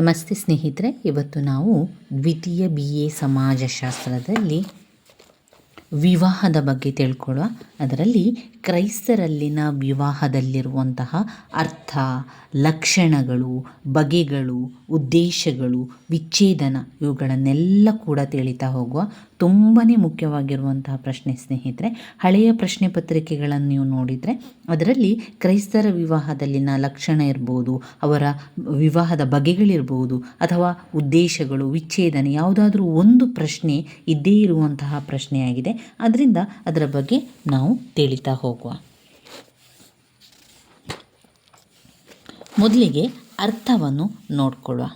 ನಮಸ್ತೆ ಸ್ನೇಹಿತರೆ ಇವತ್ತು ನಾವು ದ್ವಿತೀಯ ಬಿ ಎ ಸಮಾಜಶಾಸ್ತ್ರದಲ್ಲಿ ವಿವಾಹದ ಬಗ್ಗೆ ತಿಳ್ಕೊಳ್ಳುವ. ಅದರಲ್ಲಿ ಕ್ರೈಸ್ತರಲ್ಲಿನ ವಿವಾಹದಲ್ಲಿರುವಂತಹ ಅರ್ಥ, ಲಕ್ಷಣಗಳು, ಬಗೆಗಳು, ಉದ್ದೇಶಗಳು, ವಿಚ್ಛೇದನ ಇವುಗಳನ್ನೆಲ್ಲ ಕೂಡ ತಿಳಿತಾ ಹೋಗುವ ತುಂಬಾ ಮುಖ್ಯವಾಗಿರುವಂತಹ ಪ್ರಶ್ನೆ ಸ್ನೇಹಿತರೆ. ಹಳೆಯ ಪ್ರಶ್ನೆ ಪತ್ರಿಕೆಗಳನ್ನು ನೀವು ನೋಡಿದರೆ ಅದರಲ್ಲಿ ಕ್ರೈಸ್ತರ ವಿವಾಹದಲ್ಲಿನ ಲಕ್ಷಣ ಇರ್ಬೋದು, ಅವರ ವಿವಾಹದ ಬಗೆಗಳಿರ್ಬೋದು, ಅಥವಾ ಉದ್ದೇಶಗಳು, ವಿಚ್ಛೇದನ ಯಾವುದಾದ್ರೂ ಒಂದು ಪ್ರಶ್ನೆ ಇದ್ದೇ ಇರುವಂತಹ ಪ್ರಶ್ನೆಯಾಗಿದೆ. ಅದರಿಂದ ಅದರ ಬಗ್ಗೆ ನಾವು ತಿಳಿತಾ ಹೋಗುವ. ಮೊದಲಿಗೆ ಅರ್ಥವನ್ನು ನೋಡ್ಕೊಳ್ಳುವ.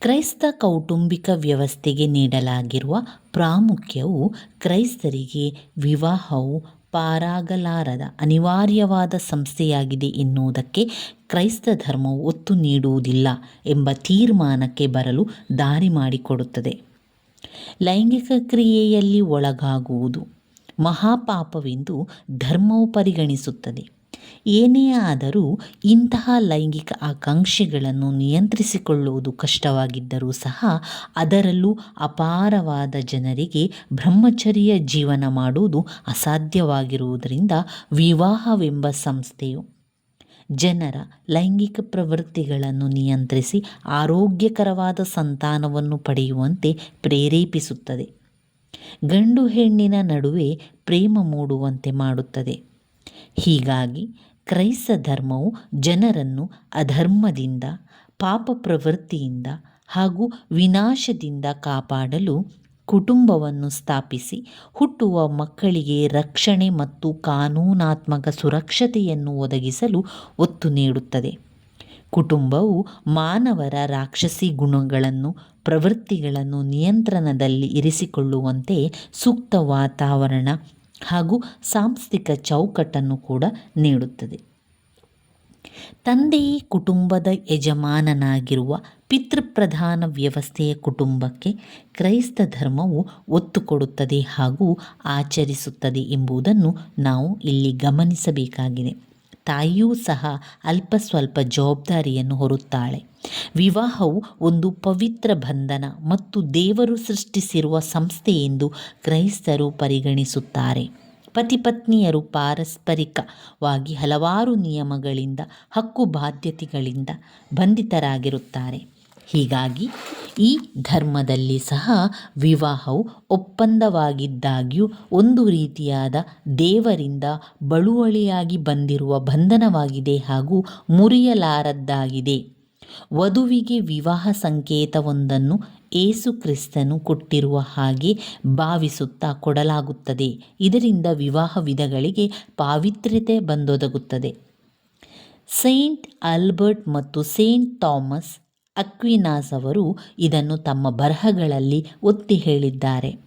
ಕ್ರೈಸ್ತ ಕೌಟುಂಬಿಕ ವ್ಯವಸ್ಥೆಗೆ ನೀಡಲಾಗಿರುವ ಪ್ರಾಮುಖ್ಯವು ಕ್ರೈಸ್ತರಿಗೆ ವಿವಾಹವು ಪಾರಾಗಲಾರದ ಅನಿವಾರ್ಯವಾದ ಸಂಸ್ಥೆಯಾಗಿದೆ ಎನ್ನುವುದಕ್ಕೆ ಕ್ರೈಸ್ತ ಧರ್ಮವು ಒತ್ತು ನೀಡುವುದಿಲ್ಲ ಎಂಬ ತೀರ್ಮಾನಕ್ಕೆ ಬರಲು ದಾರಿ ಮಾಡಿಕೊಡುತ್ತದೆ. ಲೈಂಗಿಕ ಕ್ರಿಯೆಯಲ್ಲಿ ಒಳಗಾಗುವುದು. ಮಹಾಪಾಪವೆಂದು ಧರ್ಮವು ಪರಿಗಣಿಸುತ್ತದೆ. ಏನೇ ಆದರೂ ಇಂತಹ ಲೈಂಗಿಕ ಆಕಾಂಕ್ಷೆಗಳನ್ನು ನಿಯಂತ್ರಿಸಿಕೊಳ್ಳುವುದು ಕಷ್ಟವಾಗಿದ್ದರೂ ಸಹ ಅದರಲ್ಲೂ ಅಪಾರವಾದ ಜನರಿಗೆ ಬ್ರಹ್ಮಚರ್ಯ ಜೀವನ ಮಾಡುವುದು ಅಸಾಧ್ಯವಾಗಿರುವುದರಿಂದ ವಿವಾಹವೆಂಬ ಸಂಸ್ಥೆಯು ಜನರ ಲೈಂಗಿಕ ಪ್ರವೃತ್ತಿಗಳನ್ನು ನಿಯಂತ್ರಿಸಿ ಆರೋಗ್ಯಕರವಾದ ಸಂತಾನವನ್ನು ಪಡೆಯುವಂತೆ ಪ್ರೇರೇಪಿಸುತ್ತದೆ. ಗಂಡು ಹೆಣ್ಣಿನ ನಡುವೆ ಪ್ರೇಮ ಮೂಡುವಂತೆ ಮಾಡುತ್ತದೆ. ಹೀಗಾಗಿ ಕ್ರೈಸ್ತ ಧರ್ಮವು ಜನರನ್ನು ಅಧರ್ಮದಿಂದ, ಪಾಪ ಪ್ರವೃತ್ತಿಯಿಂದ ಹಾಗೂ ವಿನಾಶದಿಂದ ಕಾಪಾಡಲು ಕುಟುಂಬವನ್ನು ಸ್ಥಾಪಿಸಿ, ಹುಟ್ಟುವ ಮಕ್ಕಳಿಗೆ ರಕ್ಷಣೆ ಮತ್ತು ಕಾನೂನಾತ್ಮಕ ಸುರಕ್ಷತೆಯನ್ನು ಒದಗಿಸಲು ಒತ್ತು ನೀಡುತ್ತದೆ. ಕುಟುಂಬವು ಮಾನವರ ರಾಕ್ಷಸಿ ಗುಣಗಳನ್ನು, ಪ್ರವೃತ್ತಿಗಳನ್ನು ನಿಯಂತ್ರಣದಲ್ಲಿ ಇರಿಸಿಕೊಳ್ಳುವಂತೆ ಸೂಕ್ತ ವಾತಾವರಣ ಹಾಗೂ ಸಾಂಸ್ಥಿಕ ಚೌಕಟ್ಟನ್ನು ಕೂಡ ನೀಡುತ್ತದೆ. ತಂದೆಯೇ ಕುಟುಂಬದ ಯಜಮಾನನಾಗಿರುವ ಪಿತೃಪ್ರಧಾನ ವ್ಯವಸ್ಥೆಯ ಕುಟುಂಬಕ್ಕೆ ಕ್ರೈಸ್ತ ಧರ್ಮವು ಒತ್ತು ಕೊಡುತ್ತದೆ ಹಾಗೂ ಆಚರಿಸುತ್ತದೆ ಎಂಬುದನ್ನು ನಾವು ಇಲ್ಲಿ ಗಮನಿಸಬೇಕಾಗಿದೆ. ತಾಯಿಯೂ ಸಹ ಅಲ್ಪ ಸ್ವಲ್ಪ ಜವಾಬ್ದಾರಿಯನ್ನು ಹೊರುತ್ತಾಳೆ. ವಿವಾಹವು ಒಂದು ಪವಿತ್ರ ಬಂಧನ ಮತ್ತು ದೇವರು ಸೃಷ್ಟಿಸಿರುವ ಸಂಸ್ಥೆ ಎಂದು ಕ್ರೈಸ್ತರು ಪರಿಗಣಿಸುತ್ತಾರೆ. ಪತಿಪತ್ನಿಯರು ಪಾರಸ್ಪರಿಕವಾಗಿ ಹಲವಾರು ನಿಯಮಗಳಿಂದ ಹಕ್ಕು ಬಾಧ್ಯತೆಗಳಿಂದ ಬಂಧಿತರಾಗಿರುತ್ತಾರೆ. ಹೀಗಾಗಿ ಈ ಧರ್ಮದಲ್ಲಿ ಸಹ ವಿವಾಹವು ಒಪ್ಪಂದವಾಗಿದ್ದಾಗ್ಯೂ ಒಂದು ರೀತಿಯಾದ ದೇವರಿಂದ ಬಳುವಳಿಯಾಗಿ ಬಂದಿರುವ ಬಂಧನವಾಗಿದೆ ಹಾಗೂ ಮುರಿಯಲಾರದ್ದಾಗಿದೆ. ವಧುವಿಗೆ ವಿವಾಹ ಸಂಕೇತವೊಂದನ್ನು ಏಸು ಕ್ರಿಸ್ತನು ಕೊಟ್ಟಿರುವ ಹಾಗೆ ಭಾವಿಸುತ್ತಾ ಕೊಡಲಾಗುತ್ತದೆ. ಇದರಿಂದ ವಿವಾಹ ವಿಧಗಳಿಗೆ ಪಾವಿತ್ರ್ಯತೆ ಬಂದೊದಗುತ್ತದೆ. ಸೈಂಟ್ ಆಲ್ಬರ್ಟ್ ಮತ್ತು ಸೇಂಟ್ ಥಾಮಸ್ ಅಕ್ವಿನಾಸ್ ಅವರು ಇದನ್ನು ತಮ್ಮ ಬರಹಗಳಲ್ಲಿ ಒತ್ತಿ ಹೇಳಿದ್ದಾರೆ.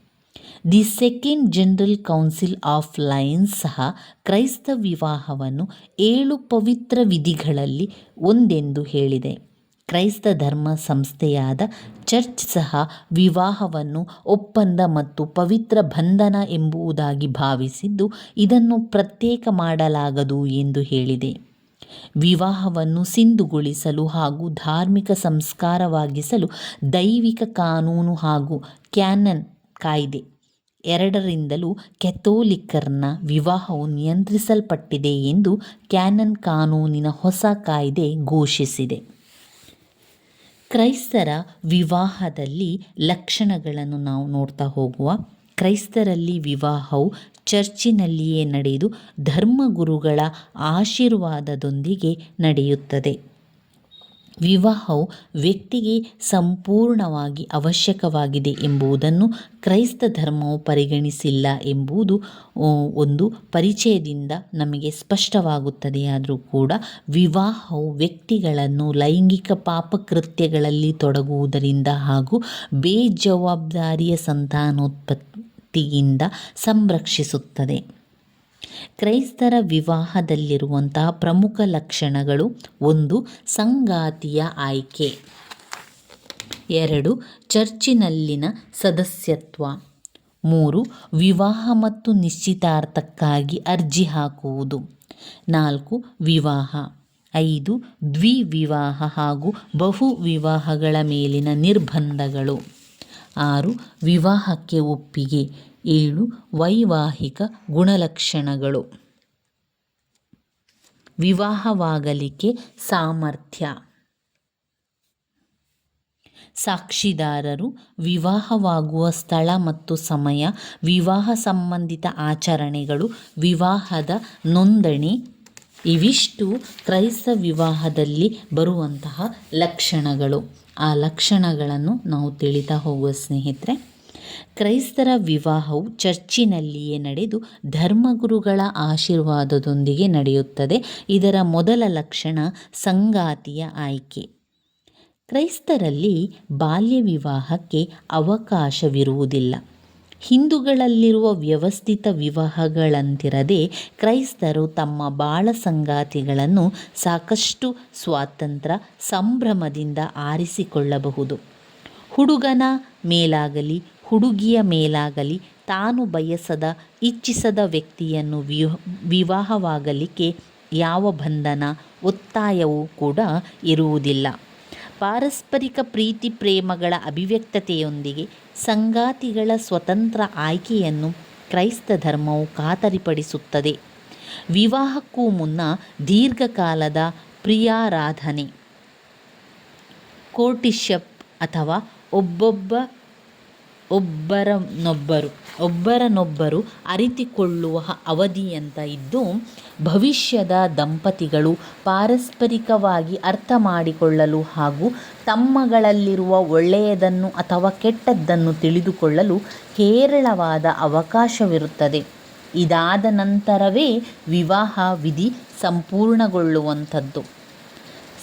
The second general council of Lyons ಸಹ ಕ್ರೈಸ್ತ ವಿವಾಹವನ್ನು ಏಳು ಪವಿತ್ರ ವಿಧಿಗಳಲ್ಲಿ ಒಂದೆಂದು ಹೇಳಿದೆ. ಕ್ರೈಸ್ತ ಧರ್ಮ ಸಂಸ್ಥೆಯಾದ ಚರ್ಚ್ ಸಹ ವಿವಾಹವನ್ನು ಒಪ್ಪಂದ ಮತ್ತು ಪವಿತ್ರ ಬಂಧನ ಎಂಬುದಾಗಿ ಭಾವಿಸಿದ್ದು ಇದನ್ನು ಪ್ರತ್ಯೇಕ ಮಾಡಲಾಗದು ಎಂದು ಹೇಳಿದೆ. ವಿವಾಹವನ್ನು ಸಿಂಧುಗೊಳಿಸಲು ಹಾಗೂ ಧಾರ್ಮಿಕ ಸಂಸ್ಕಾರವಾಗಿಸಲು ದೈವಿಕ ಕಾನೂನು ಹಾಗೂ ಕ್ಯಾನನ್ ಕಾಯ್ದೆ ಎರಡರಿಂದಲೂ ಕೆಥೋಲಿಕ್ಕರ್ನ ವಿವಾಹವು ನಿಯಂತ್ರಿಸಲ್ಪಟ್ಟಿದೆ ಎಂದು ಕ್ಯಾನನ್ ಕಾನೂನಿನ ಹೊಸ ಕಾಯ್ದೆ ಘೋಷಿಸಿದೆ. ಕ್ರೈಸ್ತರ ವಿವಾಹದಲ್ಲಿ ಲಕ್ಷಣಗಳನ್ನು ನಾವು ನೋಡ್ತಾ ಹೋಗುವ. ಕ್ರೈಸ್ತರಲ್ಲಿ ವಿವಾಹವು ಚರ್ಚಿನಲ್ಲಿಯೇ ನಡೆದು ಧರ್ಮಗುರುಗಳ ಆಶೀರ್ವಾದದೊಂದಿಗೆ ನಡೆಯುತ್ತದೆ. ವಿವಾಹವು ವ್ಯಕ್ತಿಗೆ ಸಂಪೂರ್ಣವಾಗಿ ಅವಶ್ಯಕವಾಗಿದೆ ಎಂಬುದನ್ನು ಕ್ರೈಸ್ತ ಧರ್ಮವು ಪರಿಗಣಿಸಿಲ್ಲ ಎಂಬುದು ಒಂದು ಪರಿಚಯದಿಂದ ನಮಗೆ ಸ್ಪಷ್ಟವಾಗುತ್ತದೆ. ಆದರೂ ಕೂಡ ವಿವಾಹವು ವ್ಯಕ್ತಿಗಳನ್ನು ಲೈಂಗಿಕ ಪಾಪಕೃತ್ಯಗಳಲ್ಲಿ ತೊಡಗುವುದರಿಂದ ಹಾಗೂ ಬೇಜವಾಬ್ದಾರಿಯ ಸಂತಾನೋತ್ಪತ್ತಿಯಿಂದ ಸಂರಕ್ಷಿಸುತ್ತದೆ. ಕ್ರೈಸ್ತರ ವಿವಾಹದಲ್ಲಿರುವಂತಹ ಪ್ರಮುಖ ಲಕ್ಷಣಗಳು ಒಂದು, ಸಂಗಾತಿಯ ಆಯ್ಕೆ. ಎರಡು, ಚರ್ಚಿನಲ್ಲಿನ ಸದಸ್ಯತ್ವ. ಮೂರು, ವಿವಾಹ ಮತ್ತು ನಿಶ್ಚಿತಾರ್ಥಕ್ಕಾಗಿ ಅರ್ಜಿ ಹಾಕುವುದು. ನಾಲ್ಕು, ವಿವಾಹ. ಐದು, ದ್ವಿವಿವಾಹ ಹಾಗೂ ಬಹು ವಿವಾಹಗಳ ಮೇಲಿನ ನಿರ್ಬಂಧಗಳು. ಆರು, ವಿವಾಹಕ್ಕೆ ಒಪ್ಪಿಗೆ. ಏಳು, ವೈವಾಹಿಕ ಗುಣಲಕ್ಷಣಗಳು. ವಿವಾಹವಾಗಲಿಕ್ಕೆ ಸಾಮರ್ಥ್ಯ. ಸಾಕ್ಷಿದಾರರು, ವಿವಾಹವಾಗುವ ಸ್ಥಳ ಮತ್ತು ಸಮಯ, ವಿವಾಹ ಸಂಬಂಧಿತ ಆಚರಣೆಗಳು, ವಿವಾಹದ ನೋಂದಣಿ, ಇವಿಷ್ಟು ಕ್ರೈಸ್ತ ವಿವಾಹದಲ್ಲಿ ಬರುವಂತಹ ಲಕ್ಷಣಗಳು. ಆ ಲಕ್ಷಣಗಳನ್ನು ನಾವು ತಿಳಿತಾ ಹೋಗುವ ಸ್ನೇಹಿತರೆ, ಕ್ರೈಸ್ತರ ವಿವಾಹವು ಚರ್ಚಿನಲ್ಲಿಯೇ ನಡೆದು ಧರ್ಮಗುರುಗಳ ಆಶೀರ್ವಾದದೊಂದಿಗೆ ನಡೆಯುತ್ತದೆ. ಇದರ ಮೊದಲ ಲಕ್ಷಣ ಸಂಗಾತಿಯ ಆಯ್ಕೆ. ಕ್ರೈಸ್ತರಲ್ಲಿ ಬಾಲ್ಯ ವಿವಾಹಕ್ಕೆ ಅವಕಾಶವಿರುವುದಿಲ್ಲ. ಹಿಂದೂಗಳಲ್ಲಿರುವ ವ್ಯವಸ್ಥಿತ ವಿವಾಹಗಳಂತಿರದೆ ಕ್ರೈಸ್ತರು ತಮ್ಮ ಬಾಳ ಸಂಗಾತಿಗಳನ್ನು ಸಾಕಷ್ಟು ಸ್ವಾತಂತ್ರ್ಯ ಸಂಭ್ರಮದಿಂದ ಆರಿಸಿಕೊಳ್ಳಬಹುದು. ಹುಡುಗನ ಮೇಲಾಗಲಿ, ಹುಡುಗಿಯ ಮೇಲಾಗಲಿ, ತಾನು ಬಯಸದ, ಇಚ್ಛಿಸದ ವ್ಯಕ್ತಿಯನ್ನು ವಿವಾಹವಾಗಲಿಕ್ಕೆ ಯಾವ ಬಂಧನ, ಒತ್ತಾಯವೂ ಕೂಡ ಇರುವುದಿಲ್ಲ. ಪಾರಸ್ಪರಿಕ ಪ್ರೀತಿ ಪ್ರೇಮಗಳ ಅಭಿವ್ಯಕ್ತತೆಯೊಂದಿಗೆ ಸಂಗಾತಿಗಳ ಸ್ವತಂತ್ರ ಆಯ್ಕೆಯನ್ನು ಕ್ರೈಸ್ತ ಧರ್ಮವು ಖಾತರಿಪಡಿಸುತ್ತದೆ ವಿವಾಹಕ್ಕೂ ಮುನ್ನ ದೀರ್ಘಕಾಲದ ಪ್ರಿಯಾರಾಧನೆ, ಕೋರ್ಟಿಶಪ್ ಅಥವಾ ಒಬ್ಬೊಬ್ಬ ಒಬ್ಬರನ್ನೊಬ್ಬರು ಒಬ್ಬರನ್ನೊಬ್ಬರು ಅರಿತುಕೊಳ್ಳುವ ಅವಧಿ ಅಂತ ಇದ್ದು, ಭವಿಷ್ಯದ ದಂಪತಿಗಳು ಪಾರಸ್ಪರಿಕವಾಗಿ ಅರ್ಥ ಮಾಡಿಕೊಳ್ಳಲು ಹಾಗೂ ತಮ್ಮಗಳಲ್ಲಿರುವ ಒಳ್ಳೆಯದನ್ನು ಅಥವಾ ಕೆಟ್ಟದ್ದನ್ನು ತಿಳಿದುಕೊಳ್ಳಲು ಹೇರಳವಾದ ಅವಕಾಶವಿರುತ್ತದೆ. ಇದಾದ ನಂತರವೇ ವಿವಾಹ ವಿಧಿ ಸಂಪೂರ್ಣಗೊಳ್ಳುವಂಥದ್ದು.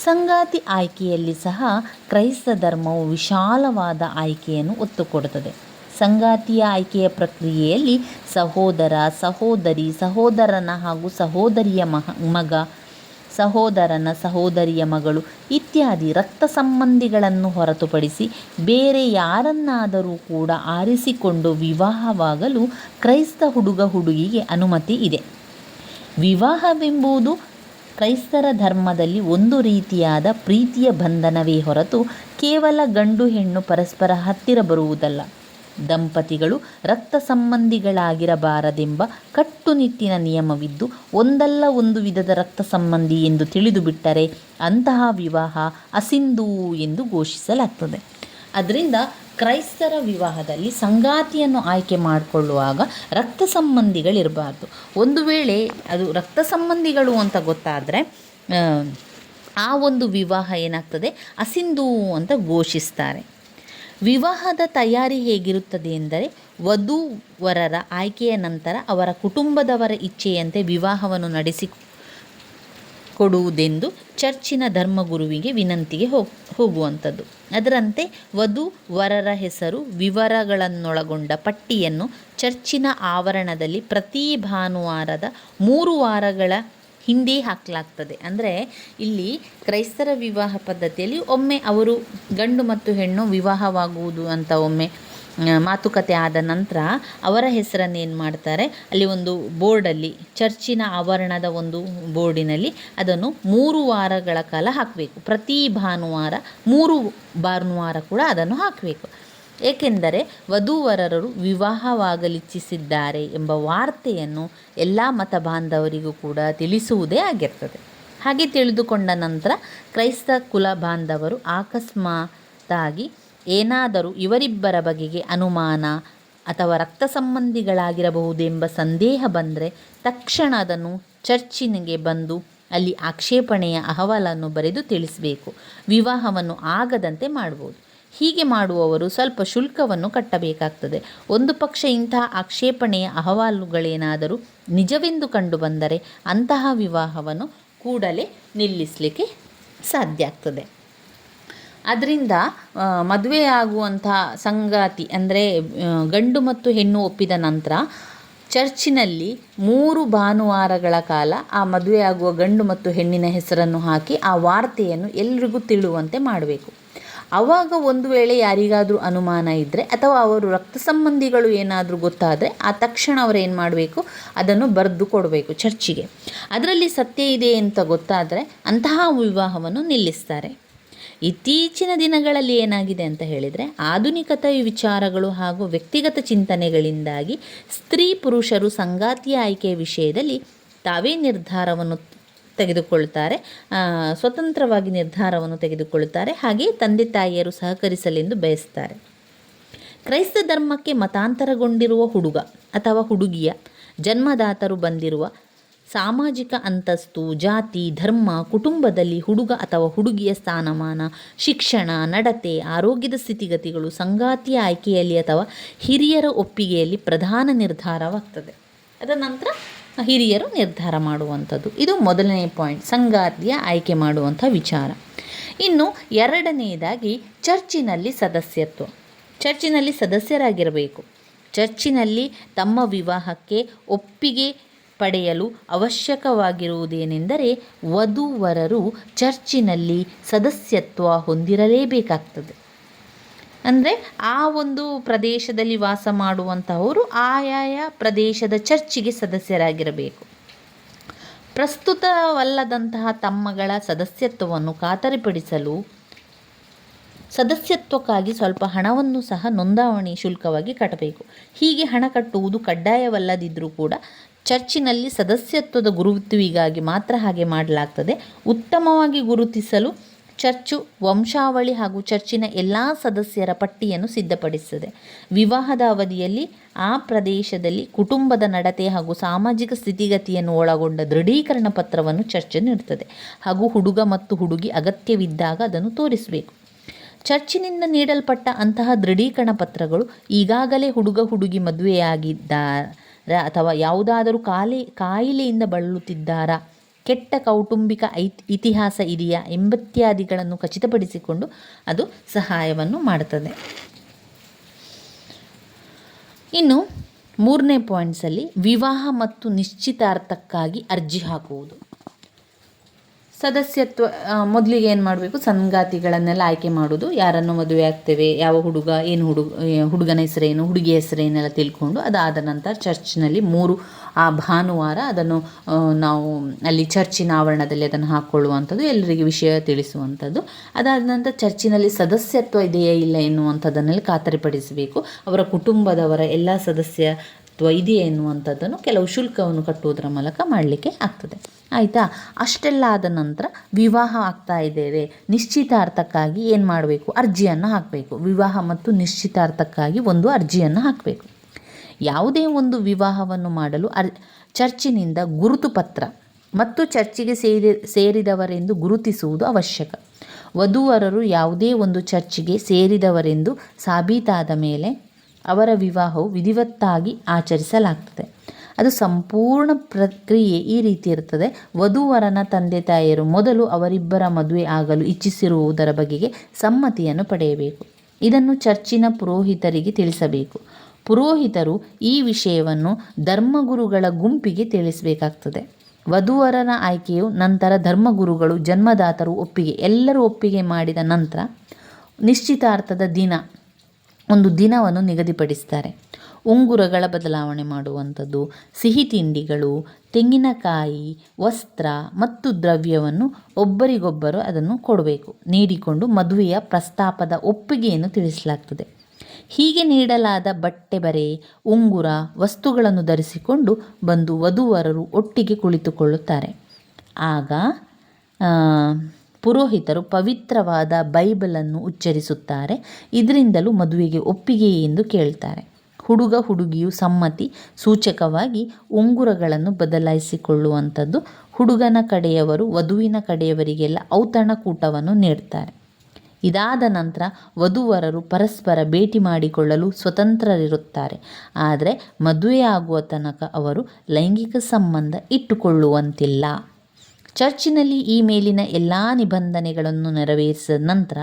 ಸಂಗಾತಿ ಆಯ್ಕೆಯಲ್ಲಿ ಸಹ ಕ್ರೈಸ್ತ ಧರ್ಮವು ವಿಶಾಲವಾದ ಆಯ್ಕೆಯನ್ನು ಒತ್ತು ಕೊಡುತ್ತದೆ ಸಂಗಾತಿಯ ಆಯ್ಕೆಯ ಪ್ರಕ್ರಿಯೆಯಲ್ಲಿ ಸಹೋದರ, ಸಹೋದರಿ, ಸಹೋದರನ ಹಾಗೂ ಸಹೋದರಿಯ ಮಹ, ಮಗ, ಸಹೋದರನ ಸಹೋದರಿಯ ಮಗಳು ಇತ್ಯಾದಿ ರಕ್ತ ಸಂಬಂಧಿಗಳನ್ನು ಹೊರತುಪಡಿಸಿ ಬೇರೆ ಯಾರನ್ನಾದರೂ ಕೂಡ ಆರಿಸಿಕೊಂಡು ವಿವಾಹವಾಗಲು ಕ್ರೈಸ್ತ ಹುಡುಗ ಹುಡುಗಿಗೆ ಅನುಮತಿ ಇದೆ. ವಿವಾಹವೆಂಬುದು ಕ್ರೈಸ್ತರ ಧರ್ಮದಲ್ಲಿ ಒಂದು ರೀತಿಯಾದ ಪ್ರೀತಿಯ ಬಂಧನವೇ ಹೊರತು ಕೇವಲ ಗಂಡು ಹೆಣ್ಣು ಪರಸ್ಪರ ಹತ್ತಿರ ಬರುವುದಲ್ಲ. ದಂಪತಿಗಳು ರಕ್ತ ಸಂಬಂಧಿಗಳಾಗಿರಬಾರದೆಂಬ ಕಟ್ಟುನಿಟ್ಟಿನ ನಿಯಮವಿದ್ದು, ಒಂದಲ್ಲ ಒಂದು ವಿಧದ ರಕ್ತ ಸಂಬಂಧಿ ಎಂದು ತಿಳಿದುಬಿಟ್ಟರೆ ಅಂತಹ ವಿವಾಹ ಅಸಿಂಧು ಎಂದು ಘೋಷಿಸಲಾಗ್ತದೆ. ಅದರಿಂದ ಕ್ರೈಸ್ತರ ವಿವಾಹದಲ್ಲಿ ಸಂಗಾತಿಯನ್ನು ಆಯ್ಕೆ ಮಾಡಿಕೊಳ್ಳುವಾಗ ರಕ್ತ ಸಂಬಂಧಿಗಳಿರಬಾರ್ದು. ಒಂದು ವೇಳೆ ಅದು ರಕ್ತ ಸಂಬಂಧಿಗಳು ಅಂತ ಗೊತ್ತಾದರೆ, ಆ ಒಂದು ವಿವಾಹ ಏನಾಗ್ತದೆ? ಅಸಿಂಧು ಅಂತ ಘೋಷಿಸ್ತಾರೆ. ವಿವಾಹದ ತಯಾರಿ ಹೇಗಿರುತ್ತದೆ ಎಂದರೆ, ವಧುವರರ ಆಯ್ಕೆಯ ನಂತರ ಅವರ ಕುಟುಂಬದವರ ಇಚ್ಛೆಯಂತೆ ವಿವಾಹವನ್ನು ನಡೆಸಿ ಕೊಡುವುದೆಂದು ಚರ್ಚಿನ ಧರ್ಮಗುರುವಿಗೆ ವಿನಂತಿಗೆ ಹೋಗ್ ಹೋಗುವಂಥದ್ದು. ಅದರಂತೆ ವಧು ವರರ ಹೆಸರು ವಿವರಗಳನ್ನೊಳಗೊಂಡ ಪಟ್ಟಿಯನ್ನು ಚರ್ಚಿನ ಆವರಣದಲ್ಲಿ ಪ್ರತಿ ಭಾನುವಾರದ ಮೂರು ವಾರಗಳ ಹಿಂದೆ ಹಾಕಲಾಗ್ತದೆ. ಅಂದರೆ ಇಲ್ಲಿ ಕ್ರೈಸ್ತರ ವಿವಾಹ ಪದ್ಧತಿಯಲ್ಲಿ ಒಮ್ಮೆ ಅವರು ಗಂಡು ಮತ್ತು ಹೆಣ್ಣು ವಿವಾಹವಾಗುವುದು ಅಂತ ಒಮ್ಮೆ ಮಾತುಕತೆ ಆದ ನಂತರ ಅವರ ಹೆಸರನ್ನು ಏನು ಮಾಡ್ತಾರೆ? ಅಲ್ಲಿ ಒಂದು ಬೋರ್ಡಲ್ಲಿ ಚರ್ಚಿನ ಆವರಣದ ಒಂದು ಬೋರ್ಡಿನಲ್ಲಿ ಅದನ್ನು ಮೂರು ವಾರಗಳ ಕಾಲ ಹಾಕಬೇಕು. ಪ್ರತಿ ಭಾನುವಾರ, ಮೂರು ಭಾನುವಾರ ಕೂಡ ಅದನ್ನು ಹಾಕಬೇಕು. ಏಕೆಂದರೆ ವಧುವರರು ವಿವಾಹವಾಗಲಿಚ್ಛಿಸಿದ್ದಾರೆ ಎಂಬ ವಾರ್ತೆಯನ್ನು ಎಲ್ಲ ಮತ ಬಾಂಧವರಿಗೂ ಕೂಡ ತಿಳಿಸುವುದೇ ಆಗಿರ್ತದೆ. ಹಾಗೆ ತಿಳಿದುಕೊಂಡ ನಂತರ ಕ್ರೈಸ್ತ ಕುಲ ಬಾಂಧವರು ಅಕಸ್ಮಾತಾಗಿ ಏನಾದರೂ ಇವರಿಬ್ಬರ ಬಗೆಗೆ ಅನುಮಾನ ಅಥವಾ ರಕ್ತ ಸಂಬಂಧಿಗಳಾಗಿರಬಹುದೆಂಬ ಸಂದೇಹ ಬಂದರೆ ತಕ್ಷಣ ಅದನ್ನು ಚರ್ಚಿನಿಗೆ ಬಂದು ಅಲ್ಲಿ ಆಕ್ಷೇಪಣೆಯ ಅಹವಾಲನ್ನು ಬರೆದು ತಿಳಿಸಬೇಕು. ವಿವಾಹವನ್ನು ಆಗದಂತೆ ಮಾಡ್ಬೋದು. ಹೀಗೆ ಮಾಡುವವರು ಸ್ವಲ್ಪ ಶುಲ್ಕವನ್ನು ಕಟ್ಟಬೇಕಾಗ್ತದೆ. ಒಂದು ಪಕ್ಷ ಇಂತಹ ಆಕ್ಷೇಪಣೆಯ ಅಹವಾಲುಗಳೇನಾದರೂ ನಿಜವೆಂದು ಕಂಡುಬಂದರೆ ಅಂತಹ ವಿವಾಹವನ್ನು ಕೂಡಲೇ ನಿಲ್ಲಿಸಲಿಕ್ಕೆ ಸಾಧ್ಯ ಆಗ್ತದೆ. ಅದರಿಂದ ಮದುವೆಯಾಗುವಂಥ ಸಂಗಾತಿ ಅಂದರೆ ಗಂಡು ಮತ್ತು ಹೆಣ್ಣು ಒಪ್ಪಿದ ನಂತರ ಚರ್ಚಿನಲ್ಲಿ ಮೂರು ಭಾನುವಾರಗಳ ಕಾಲ ಆ ಮದುವೆಯಾಗುವ ಗಂಡು ಮತ್ತು ಹೆಣ್ಣಿನ ಹೆಸರನ್ನು ಹಾಕಿ ಆ ವಾರ್ತೆಯನ್ನು ಎಲ್ರಿಗೂ ತಿಳುವಂತೆ ಮಾಡಬೇಕು. ಆವಾಗ ಒಂದು ವೇಳೆ ಯಾರಿಗಾದರೂ ಅನುಮಾನ ಇದ್ದರೆ ಅಥವಾ ಅವರು ರಕ್ತ ಸಂಬಂಧಿಗಳು ಏನಾದರೂ ಗೊತ್ತಾದರೆ ಆ ತಕ್ಷಣ ಏನು ಮಾಡಬೇಕು? ಅದನ್ನು ಬರೆದು ಕೊಡಬೇಕು ಚರ್ಚಿಗೆ. ಅದರಲ್ಲಿ ಸತ್ಯ ಇದೆ ಅಂತ ಗೊತ್ತಾದರೆ ಅಂತಹ ವಿವಾಹವನ್ನು ನಿಲ್ಲಿಸ್ತಾರೆ. ಇತ್ತೀಚಿನ ದಿನಗಳಲ್ಲಿ ಏನಾಗಿದೆ ಅಂತ ಹೇಳಿದರೆ ಆಧುನಿಕತೆಯ ವಿಚಾರಗಳು ಹಾಗೂ ವ್ಯಕ್ತಿಗತ ಚಿಂತನೆಗಳಿಂದಾಗಿ ಸ್ತ್ರೀ ಪುರುಷರು ಸಂಗಾತಿಯ ಆಯ್ಕೆಯ ವಿಷಯದಲ್ಲಿ ತಾವೇ ನಿರ್ಧಾರವನ್ನು ತೆಗೆದುಕೊಳ್ತಾರೆ ಸ್ವತಂತ್ರವಾಗಿ ನಿರ್ಧಾರವನ್ನು ತೆಗೆದುಕೊಳ್ಳುತ್ತಾರೆ ಹಾಗೆಯೇ ತಂದೆ ತಾಯಿಯರು ಸಹಕರಿಸಲೆಂದು ಬಯಸ್ತಾರೆ. ಕ್ರೈಸ್ತ ಧರ್ಮಕ್ಕೆ ಮತಾಂತರಗೊಂಡಿರುವ ಹುಡುಗ ಅಥವಾ ಹುಡುಗಿಯ, ಜನ್ಮದಾತರು ಬಂದಿರುವ ಸಾಮಾಜಿಕ ಅಂತಸ್ತು, ಜಾತಿ, ಧರ್ಮ, ಕುಟುಂಬದಲ್ಲಿ ಹುಡುಗ ಅಥವಾ ಹುಡುಗಿಯ ಸ್ಥಾನಮಾನ, ಶಿಕ್ಷಣ, ನಡತೆ, ಆರೋಗ್ಯದ ಸ್ಥಿತಿಗತಿಗಳು ಸಂಗಾತಿಯ ಆಯ್ಕೆಯಲ್ಲಿ ಅಥವಾ ಹಿರಿಯರ ಒಪ್ಪಿಗೆಯಲ್ಲಿ ಪ್ರಧಾನ ನಿರ್ಧಾರವಾಗ್ತದೆ. ಅದರ ನಂತರ ಹಿರಿಯರು ನಿರ್ಧಾರ ಮಾಡುವಂಥದ್ದು. ಇದು ಮೊದಲನೇ ಪಾಯಿಂಟ್, ಸಂಗಾತಿಯ ಆಯ್ಕೆ ಮಾಡುವಂಥ ವಿಚಾರ. ಇನ್ನು ಎರಡನೆಯದಾಗಿ ಚರ್ಚಿನಲ್ಲಿ ಸದಸ್ಯತ್ವ. ಚರ್ಚಿನಲ್ಲಿ ಸದಸ್ಯರಾಗಿರಬೇಕು. ಚರ್ಚಿನಲ್ಲಿ ತಮ್ಮ ವಿವಾಹಕ್ಕೆ ಒಪ್ಪಿಗೆ ಪಡೆಯಲು ಅವಶ್ಯಕವಾಗಿರುವುದೇನೆಂದರೆ ವಧುವರರು ಚರ್ಚಿನಲ್ಲಿ ಸದಸ್ಯತ್ವ ಹೊಂದಿರಲೇಬೇಕಾಗ್ತದೆ. ಅಂದರೆ ಆ ಒಂದು ಪ್ರದೇಶದಲ್ಲಿ ವಾಸ ಮಾಡುವಂತಹವರು ಆಯಾಯ ಪ್ರದೇಶದ ಚರ್ಚಿಗೆ ಸದಸ್ಯರಾಗಿರಬೇಕು. ಪ್ರಸ್ತುತವಲ್ಲದಂತಹ ತಮ್ಮಗಳ ಸದಸ್ಯತ್ವವನ್ನು ಖಾತರಿಪಡಿಸಲು ಸದಸ್ಯತ್ವಕ್ಕಾಗಿ ಸ್ವಲ್ಪ ಹಣವನ್ನು ಸಹ ನೋಂದಾವಣಿ ಶುಲ್ಕವಾಗಿ ಕಟ್ಟಬೇಕು. ಹೀಗೆ ಹಣ ಕಟ್ಟುವುದು ಕಡ್ಡಾಯವಲ್ಲದಿದ್ದರೂ ಕೂಡ ಚರ್ಚಿನಲ್ಲಿ ಸದಸ್ಯತ್ವದ ಗುರುತುವಿಗಾಗಿ ಮಾತ್ರ ಹಾಗೆ ಮಾಡಲಾಗ್ತದೆ. ಉತ್ತಮವಾಗಿ ಗುರುತಿಸಲು ಚರ್ಚು ವಂಶಾವಳಿ ಹಾಗೂ ಚರ್ಚಿನ ಎಲ್ಲ ಸದಸ್ಯರ ಪಟ್ಟಿಯನ್ನು ಸಿದ್ಧಪಡಿಸುತ್ತದೆ. ವಿವಾಹದ ಅವಧಿಯಲ್ಲಿ ಆ ಪ್ರದೇಶದಲ್ಲಿ ಕುಟುಂಬದ ನಡತೆ ಹಾಗೂ ಸಾಮಾಜಿಕ ಸ್ಥಿತಿಗತಿಯನ್ನು ಒಳಗೊಂಡ ದೃಢೀಕರಣ ಪತ್ರವನ್ನು ಚರ್ಚೆ ನೀಡುತ್ತದೆ. ಹಾಗೂ ಹುಡುಗ ಮತ್ತು ಹುಡುಗಿ ಅಗತ್ಯವಿದ್ದಾಗ ಅದನ್ನು ತೋರಿಸಬೇಕು. ಚರ್ಚಿನಿಂದ ನೀಡಲ್ಪಟ್ಟ ಅಂತಹ ದೃಢೀಕರಣ ಪತ್ರಗಳು ಈಗಾಗಲೇ ಹುಡುಗ ಹುಡುಗಿ ಮದುವೆಯಾಗಿದ್ದಾರಾ ಅಥವಾ ಯಾವುದಾದರೂ ಕಾಲಿ, ಕಾಯಿಲೆಯಿಂದ ಬಳಲುತ್ತಿದ್ದಾರಾ? ಕೆಟ್ಟ ಕೌಟುಂಬಿಕ ಇತಿಹಾಸ ಇದೆಯಾ? ಎಂಬತ್ಯಾದಿಗಳನ್ನು ಖಚಿತಪಡಿಸಿಕೊಂಡು ಅದು ಸಹಾಯವನ್ನು ಮಾಡುತ್ತದೆ. ಇನ್ನು ಮೂರನೇ ಪಾಯಿಂಟ್ಸಲ್ಲಿ ವಿವಾಹ ಮತ್ತು ನಿಶ್ಚಿತಾರ್ಥಕ್ಕಾಗಿ ಅರ್ಜಿ ಹಾಕುವುದು. ಸದಸ್ಯತ್ವ ಮೊದಲಿಗೆ ಏನು ಮಾಡಬೇಕು? ಸಂಗಾತಿಗಳನ್ನೆಲ್ಲ ಆಯ್ಕೆ ಮಾಡೋದು. ಯಾರನ್ನು ಮದುವೆ ಆಗ್ತೇವೆ, ಯಾವ ಹುಡುಗ, ಏನು ಹುಡುಗ ಹುಡುಗನ ಹೆಸರೇನು ಹುಡುಗಿ ಹೆಸರೇನೆಲ್ಲ ತಿಳ್ಕೊಂಡು ಅದಾದ ನಂತರ ಚರ್ಚ್ನಲ್ಲಿ ಮೂರು, ಆ ಭಾನುವಾರ ಅದನ್ನು ನಾವು ಅಲ್ಲಿ ಚರ್ಚಿನ ಆವರಣದಲ್ಲಿ ಅದನ್ನು ಹಾಕ್ಕೊಳ್ಳುವಂಥದ್ದು ಎಲ್ಲರಿಗೆ ವಿಷಯ ತಿಳಿಸುವಂಥದ್ದು. ಅದಾದ ನಂತರ ಚರ್ಚಿನಲ್ಲಿ ಸದಸ್ಯತ್ವ ಇದೆಯೇ, ಇಲ್ಲ ಎನ್ನುವಂಥದ್ದನ್ನೆಲ್ಲ ಖಾತರಿಪಡಿಸಬೇಕು. ಅವರ ಕುಟುಂಬದವರ ಎಲ್ಲ ಸದಸ್ಯತ್ವ ಇದೆಯೇ ಎನ್ನುವಂಥದ್ದನ್ನು ಕೆಲವು ಶುಲ್ಕವನ್ನು ಕಟ್ಟುವುದರ ಮೂಲಕ ಮಾಡಲಿಕ್ಕೆ ಆಗ್ತದೆ. ಆಯಿತಾ? ಅಷ್ಟೆಲ್ಲ ಆದ ನಂತರ ವಿವಾಹ ಆಗ್ತಾ ಇದ್ದೇವೆ. ನಿಶ್ಚಿತಾರ್ಥಕ್ಕಾಗಿ ಏನು ಮಾಡಬೇಕು? ಅರ್ಜಿಯನ್ನು ಹಾಕಬೇಕು. ವಿವಾಹ ಮತ್ತು ನಿಶ್ಚಿತಾರ್ಥಕ್ಕಾಗಿ ಒಂದು ಅರ್ಜಿಯನ್ನು ಹಾಕಬೇಕು. ಯಾವುದೇ ಒಂದು ವಿವಾಹವನ್ನು ಮಾಡಲು ಅರ್, ಚರ್ಚಿನಿಂದ ಗುರುತು ಪತ್ರ ಮತ್ತು ಚರ್ಚಿಗೆ ಸೇರಿ, ಸೇರಿದವರೆಂದು ಗುರುತಿಸುವುದು ಅವಶ್ಯಕ. ವಧುವರರು ಯಾವುದೇ ಒಂದು ಚರ್ಚಿಗೆ ಸೇರಿದವರೆಂದು ಸಾಬೀತಾದ ಮೇಲೆ ಅವರ ವಿವಾಹವು ವಿಧಿವತ್ತಾಗಿ ಆಚರಿಸಲಾಗ್ತದೆ. ಅದು ಸಂಪೂರ್ಣ ಪ್ರಕ್ರಿಯೆ ಈ ರೀತಿ ಇರ್ತದೆ ವಧುವರನ ತಂದೆ ತಾಯಿಯರು ಮೊದಲು ಅವರಿಬ್ಬರ ಮದುವೆ ಆಗಲು ಇಚ್ಛಿಸಿರುವುದರ ಬಗೆಗೆ ಸಮ್ಮತಿಯನ್ನು ಪಡೆಯಬೇಕು. ಇದನ್ನು ಚರ್ಚಿನ ಪುರೋಹಿತರಿಗೆ ತಿಳಿಸಬೇಕು. ಪುರೋಹಿತರು ಈ ವಿಷಯವನ್ನು ಧರ್ಮಗುರುಗಳ ಗುಂಪಿಗೆ ತಿಳಿಸಬೇಕಾಗ್ತದೆ. ವಧುವರನ ಆಯ್ಕೆಯು ನಂತರ ಧರ್ಮಗುರುಗಳು, ಜನ್ಮದಾತರು ಒಪ್ಪಿಗೆ, ಎಲ್ಲರೂ ಒಪ್ಪಿಗೆ ಮಾಡಿದ ನಂತರ ನಿಶ್ಚಿತಾರ್ಥದ ದಿನ ಒಂದು ದಿನವನ್ನು ನಿಗದಿಪಡಿಸ್ತಾರೆ. ಉಂಗುರಗಳ ಬದಲಾವಣೆ ಮಾಡುವಂಥದ್ದು, ಸಿಹಿ ತಿಂಡಿಗಳು, ತೆಂಗಿನಕಾಯಿ, ವಸ್ತ್ರ ಮತ್ತು ದ್ರವ್ಯವನ್ನು ಒಬ್ಬರಿಗೊಬ್ಬರು ಅದನ್ನು ಕೊಡಬೇಕು. ನೀಡಿಕೊಂಡು ಮದುವೆಯ ಪ್ರಸ್ತಾಪದ ಒಪ್ಪಿಗೆಯನ್ನು ತಿಳಿಸಲಾಗ್ತದೆ. ಹೀಗೆ ನೀಡಲಾದ ಬಟ್ಟೆ ಬರೆ, ಉಂಗುರ, ವಸ್ತುಗಳನ್ನು ಧರಿಸಿಕೊಂಡು ಬಂದು ವಧುವರರು ಒಟ್ಟಿಗೆ ಕುಳಿತುಕೊಳ್ಳುತ್ತಾರೆ. ಆಗ ಪುರೋಹಿತರು ಪವಿತ್ರವಾದ ಬೈಬಲನ್ನು ಉಚ್ಚರಿಸುತ್ತಾರೆ. ಇದರಿಂದಲೂ ಮದುವೆಗೆ ಒಪ್ಪಿಗೆ ಎಂದು ಕೇಳ್ತಾರೆ. ಹುಡುಗ ಹುಡುಗಿಯು ಸಮ್ಮತಿ, ಸೂಚಕವಾಗಿ ಉಂಗುರಗಳನ್ನು ಬದಲಾಯಿಸಿಕೊಳ್ಳುವಂಥದ್ದು. ಹುಡುಗನ ಕಡೆಯವರು ವಧುವಿನ ಕಡೆಯವರಿಗೆಲ್ಲ ಔತಣಕೂಟವನ್ನು ನೀಡ್ತಾರೆ. ಇದಾದ ನಂತರ ವಧುವರರು ಪರಸ್ಪರ ಭೇಟಿ ಮಾಡಿಕೊಳ್ಳಲು ಸ್ವತಂತ್ರರಿರುತ್ತಾರೆ. ಆದರೆ ಮದುವೆಯಾಗುವ ತನಕ ಅವರು ಲೈಂಗಿಕ ಸಂಬಂಧ ಇಟ್ಟುಕೊಳ್ಳುವಂತಿಲ್ಲ. ಚರ್ಚಿನಲ್ಲಿ ಈ ಮೇಲಿನ ಎಲ್ಲ ನಿಬಂಧನೆಗಳನ್ನು ನೆರವೇರಿಸಿದ ನಂತರ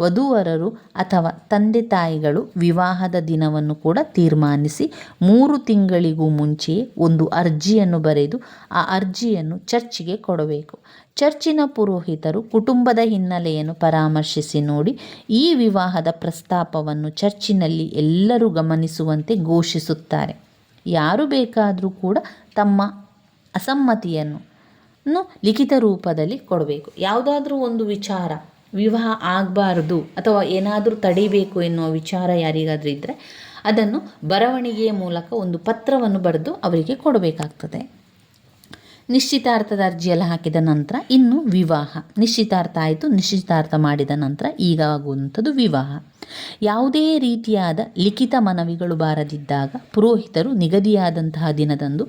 ವಧುವರರು ಅಥವಾ ತಂದೆ ತಾಯಿಗಳು ವಿವಾಹದ ದಿನವನ್ನು ಕೂಡ ತೀರ್ಮಾನಿಸಿ ಮೂರು ತಿಂಗಳಿಗೂ ಮುಂಚೆ ಒಂದು ಅರ್ಜಿಯನ್ನು ಬರೆದು ಆ ಅರ್ಜಿಯನ್ನು ಚರ್ಚಿಗೆ ಕೊಡಬೇಕು. ಚರ್ಚಿನ ಪುರೋಹಿತರು ಕುಟುಂಬದ ಹಿನ್ನೆಲೆಯನ್ನು ಪರಾಮರ್ಶಿಸಿ ನೋಡಿ ಈ ವಿವಾಹದ ಪ್ರಸ್ತಾಪವನ್ನು ಚರ್ಚಿನಲ್ಲಿ ಎಲ್ಲರೂ ಗಮನಿಸುವಂತೆ ಘೋಷಿಸುತ್ತಾರೆ. ಯಾರು ಬೇಕಾದರೂ ಕೂಡ ತಮ್ಮ ಅಸಮ್ಮತಿಯನ್ನು ಲಿಖಿತ ರೂಪದಲ್ಲಿ ಕೊಡಬೇಕು. ಯಾವುದಾದ್ರೂ ಒಂದು ವಿಚಾರ, ವಿವಾಹ ಆಗಬಾರ್ದು ಅಥವಾ ಏನಾದರೂ ತಡಿಬೇಕು ಎನ್ನುವ ವಿಚಾರ ಯಾರಿಗಾದರೂ ಇದ್ದರೆ ಅದನ್ನು ಬರವಣಿಗೆಯ ಮೂಲಕ ಒಂದು ಪತ್ರವನ್ನು ಬರೆದು ಅವರಿಗೆ ಕೊಡಬೇಕಾಗ್ತದೆ. ನಿಶ್ಚಿತಾರ್ಥದ ಅರ್ಜಿಯೆಲ್ಲ ಹಾಕಿದ ನಂತರ ಇನ್ನು ವಿವಾಹ. ನಿಶ್ಚಿತಾರ್ಥ ಆಯಿತು, ನಿಶ್ಚಿತಾರ್ಥ ಮಾಡಿದ ನಂತರ ಈಗ ಆಗುವಂಥದ್ದು ವಿವಾಹ. ಯಾವುದೇ ರೀತಿಯಾದ ಲಿಖಿತ ಮನವಿಗಳು ಬಾರದಿದ್ದಾಗ ಪುರೋಹಿತರು ನಿಗದಿಯಾದಂತಹ ದಿನದಂದು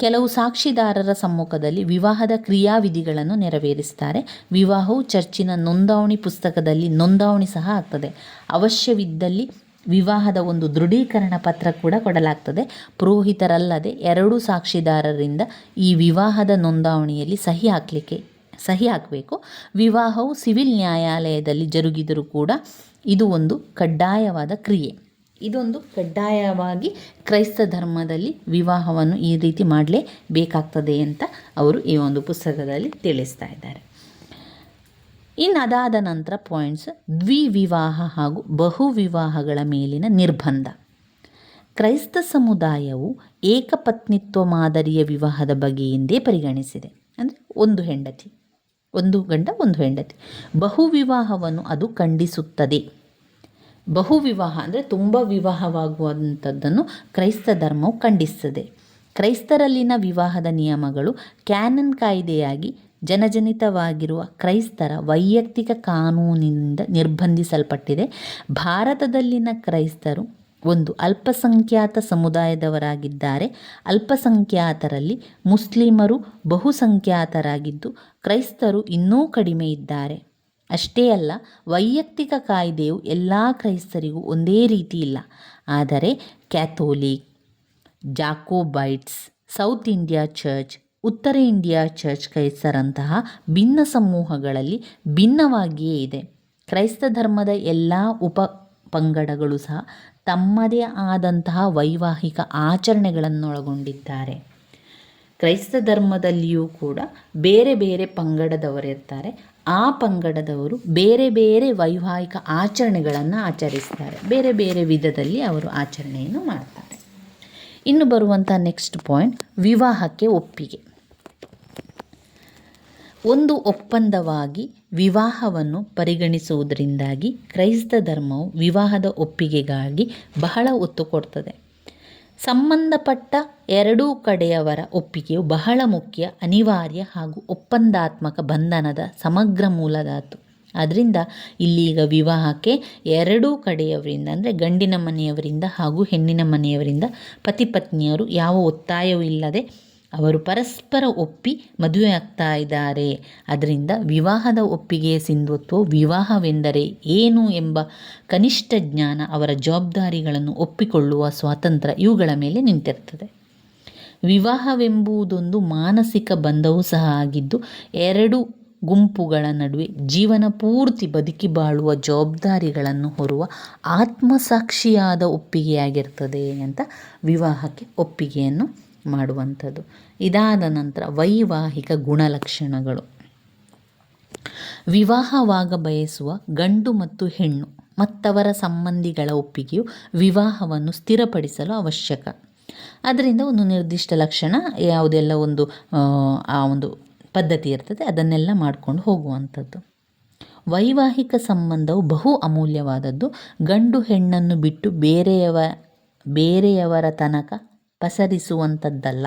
ಕೆಲವು ಸಾಕ್ಷಿದಾರರ ಸಮ್ಮುಖದಲ್ಲಿ ವಿವಾಹದ ಕ್ರಿಯಾವಿಧಿಗಳನ್ನು ನೆರವೇರಿಸ್ತಾರೆ. ವಿವಾಹವು ಚರ್ಚಿನ ನೋಂದಾವಣಿ ಪುಸ್ತಕದಲ್ಲಿ ನೋಂದಾವಣಿ ಸಹ ಆಗ್ತದೆ. ಅವಶ್ಯವಿದ್ದಲ್ಲಿ ವಿವಾಹದ ಒಂದು ದೃಢೀಕರಣ ಪತ್ರ ಕೂಡ ಕೊಡಲಾಗ್ತದೆ. ಪುರೋಹಿತರಲ್ಲದೆ ಎರಡೂ ಸಾಕ್ಷಿದಾರರಿಂದ ಈ ವಿವಾಹದ ನೋಂದಾವಣಿಯಲ್ಲಿ ಸಹಿ ಹಾಕಲಿಕ್ಕೆ, ಸಹಿ ಹಾಕಬೇಕು. ವಿವಾಹವು ಸಿವಿಲ್ ನ್ಯಾಯಾಲಯದಲ್ಲಿ ಜರುಗಿದರೂ ಕೂಡ ಇದು ಒಂದು ಕಡ್ಡಾಯವಾದ ಕ್ರಿಯೆ. ಇದೊಂದು ಕಡ್ಡಾಯವಾಗಿ ಕ್ರೈಸ್ತ ಧರ್ಮದಲ್ಲಿ ವಿವಾಹವನ್ನು ಈ ರೀತಿ ಮಾಡಲೇಬೇಕಾಗ್ತದೆ ಅಂತ ಅವರು ಈ ಒಂದು ಪುಸ್ತಕದಲ್ಲಿ ತಿಳಿಸ್ತಾ ಇದ್ದಾರೆ. ಇನ್ನು ಅದಾದ ನಂತರ ಪಾಯಿಂಟ್ಸ್ ದ್ವಿವಿವಾಹ ಹಾಗೂ ಬಹುವಿವಾಹಗಳ ಮೇಲಿನ ನಿರ್ಬಂಧ. ಕ್ರೈಸ್ತ ಸಮುದಾಯವು ಏಕಪತ್ನಿತ್ವ ಮಾದರಿಯ ವಿವಾಹದ ಬಗೆಯಿಂದೇ ಪರಿಗಣಿಸಿದೆ. ಅಂದರೆ ಒಂದು ಹೆಂಡತಿ, ಒಂದು ಗಂಡ, ಒಂದು ಹೆಂಡತಿ. ಬಹುವಿವಾಹವನ್ನು ಅದು ಖಂಡಿಸುತ್ತದೆ. ಬಹುವಿವಾಹ ಅಂದರೆ ತುಂಬ ವಿವಾಹವಾಗುವಂಥದ್ದನ್ನು ಕ್ರೈಸ್ತ ಧರ್ಮವು ಖಂಡಿಸ್ತದೆ. ಕ್ರೈಸ್ತರಲ್ಲಿನ ವಿವಾಹದ ನಿಯಮಗಳು ಕ್ಯಾನನ್ ಕಾಯ್ದೆಯಾಗಿ ಜನಜನಿತವಾಗಿರುವ ಕ್ರೈಸ್ತರ ವೈಯಕ್ತಿಕ ಕಾನೂನಿನಿಂದ ನಿರ್ಬಂಧಿಸಲ್ಪಟ್ಟಿದೆ. ಭಾರತದಲ್ಲಿನ ಕ್ರೈಸ್ತರು ಒಂದು ಅಲ್ಪಸಂಖ್ಯಾತ ಸಮುದಾಯದವರಾಗಿದ್ದಾರೆ. ಅಲ್ಪಸಂಖ್ಯಾತರಲ್ಲಿ ಮುಸ್ಲಿಮರು ಬಹುಸಂಖ್ಯಾತರಾಗಿದ್ದು ಕ್ರೈಸ್ತರು ಇನ್ನೂ ಕಡಿಮೆ ಇದ್ದಾರೆ. ಅಷ್ಟೇ ಅಲ್ಲ, ವೈಯಕ್ತಿಕ ಕಾಯ್ದೆಯು ಎಲ್ಲ ಕ್ರೈಸ್ತರಿಗೂ ಒಂದೇ ರೀತಿ ಇಲ್ಲ. ಆದರೆ Catholic, Jacobites, South India church, ಉತ್ತರ ಇಂಡಿಯಾ ಚರ್ಚ್ ಕ್ರೈಸ್ತರಂತಹ ಭಿನ್ನ ಸಮೂಹಗಳಲ್ಲಿ ಭಿನ್ನವಾಗಿಯೇ ಇದೆ. ಕ್ರೈಸ್ತ ಧರ್ಮದ ಎಲ್ಲ ಉಪ ಪಂಗಡಗಳು ಸಹ ತಮ್ಮದೇ ಆದಂತಹ ವೈವಾಹಿಕ ಆಚರಣೆಗಳನ್ನೊಳಗೊಂಡಿದ್ದಾರೆ. ಕ್ರೈಸ್ತ ಧರ್ಮದಲ್ಲಿಯೂ ಕೂಡ ಬೇರೆ ಬೇರೆ ಪಂಗಡದವರಿರ್ತಾರೆ ಆ ಪಂಗಡದವರು ಬೇರೆ ಬೇರೆ ವೈವಾಹಿಕ ಆಚರಣೆಗಳನ್ನು ಆಚರಿಸ್ತಾರೆ. ಬೇರೆ ಬೇರೆ ವಿಧದಲ್ಲಿ ಅವರು ಆಚರಣೆಯನ್ನು ಮಾಡ್ತಾರೆ. ಇನ್ನು ಬರುವಂಥ ನೆಕ್ಸ್ಟ್ ಪಾಯಿಂಟ್ ವಿವಾಹಕ್ಕೆ ಒಪ್ಪಿಗೆ. ಒಂದು ಒಪ್ಪಂದವಾಗಿ ವಿವಾಹವನ್ನು ಪರಿಗಣಿಸುವುದರಿಂದಾಗಿ ಕ್ರೈಸ್ತ ಧರ್ಮವು ವಿವಾಹದ ಒಪ್ಪಿಗೆಗಾಗಿ ಬಹಳ ಒತ್ತು ಕೊಡ್ತದೆ. ಸಂಬಂಧಪಟ್ಟ ಎರಡೂ ಕಡೆಯವರ ಒಪ್ಪಿಗೆಯು ಬಹಳ ಮುಖ್ಯ, ಅನಿವಾರ್ಯ ಹಾಗೂ ಒಪ್ಪಂದಾತ್ಮಕ ಬಂಧನದ ಸಮಗ್ರ ಮೂಲದಾತು. ಆದ್ದರಿಂದ ಇಲ್ಲೀಗ ವಿವಾಹಕ್ಕೆ ಎರಡೂ ಕಡೆಯವರಿಂದ, ಅಂದರೆ ಗಂಡಿನ ಮನೆಯವರಿಂದ ಹಾಗೂ ಹೆಣ್ಣಿನ ಮನೆಯವರಿಂದ ಪತಿ ಪತ್ನಿಯರು ಯಾವ ಒತ್ತಾಯವೂ ಇಲ್ಲದೆ ಅವರು ಪರಸ್ಪರ ಒಪ್ಪಿ ಮದುವೆ ಆಗ್ತಾ ಇದ್ದಾರೆ. ಅದರಿಂದ ವಿವಾಹದ ಒಪ್ಪಿಗೆಯ ಸಿಂಧುತ್ವ ವಿವಾಹವೆಂದರೆ ಏನು ಎಂಬ ಕನಿಷ್ಠ ಜ್ಞಾನ ಅವರ ಜವಾಬ್ದಾರಿಗಳನ್ನು ಒಪ್ಪಿಕೊಳ್ಳುವ ಸ್ವಾತಂತ್ರ್ಯ ಇವುಗಳ ಮೇಲೆ ನಿಂತಿರ್ತದೆ ವಿವಾಹವೆಂಬುದೊಂದು ಮಾನಸಿಕ ಬಂಧವೂ ಸಹ ಆಗಿದ್ದು, ಎರಡು ಗುಂಪುಗಳ ನಡುವೆ ಜೀವನ ಪೂರ್ತಿ ಬದುಕಿ ಬಾಳುವ ಜವಾಬ್ದಾರಿಗಳನ್ನು ಹೊರುವ ಆತ್ಮಸಾಕ್ಷಿಯಾದ ಒಪ್ಪಿಗೆಯಾಗಿರ್ತದೆ ಅಂತ ವಿವಾಹಕ್ಕೆ ಒಪ್ಪಿಗೆಯನ್ನು ಮಾಡುವಂಥದ್ದು. ಇದಾದ ನಂತರ ವೈವಾಹಿಕ ಗುಣಲಕ್ಷಣಗಳು. ವಿವಾಹವಾಗ ಬಯಸುವ ಗಂಡು ಮತ್ತು ಹೆಣ್ಣು, ಮತ್ತವರ ಸಂಬಂಧಿಗಳ ಒಪ್ಪಿಗೆಯು ವಿವಾಹವನ್ನು ಸ್ಥಿರಪಡಿಸಲು ಅವಶ್ಯಕ. ಅದರಿಂದ ಒಂದು ನಿರ್ದಿಷ್ಟ ಲಕ್ಷಣ, ಯಾವುದೆಲ್ಲ ಒಂದು, ಆ ಒಂದು ಪದ್ಧತಿ ಇರ್ತದೆ, ಅದನ್ನೆಲ್ಲ ಮಾಡಿಕೊಂಡು ಹೋಗುವಂಥದ್ದು. ವೈವಾಹಿಕ ಸಂಬಂಧವು ಬಹು ಅಮೂಲ್ಯವಾದದ್ದು. ಗಂಡು ಹೆಣ್ಣನ್ನು ಬಿಟ್ಟು ಬೇರೆಯವ, ಬೇರೆಯವರ ತನಕ ಪಸರಿಸುವಂಥದ್ದಲ್ಲ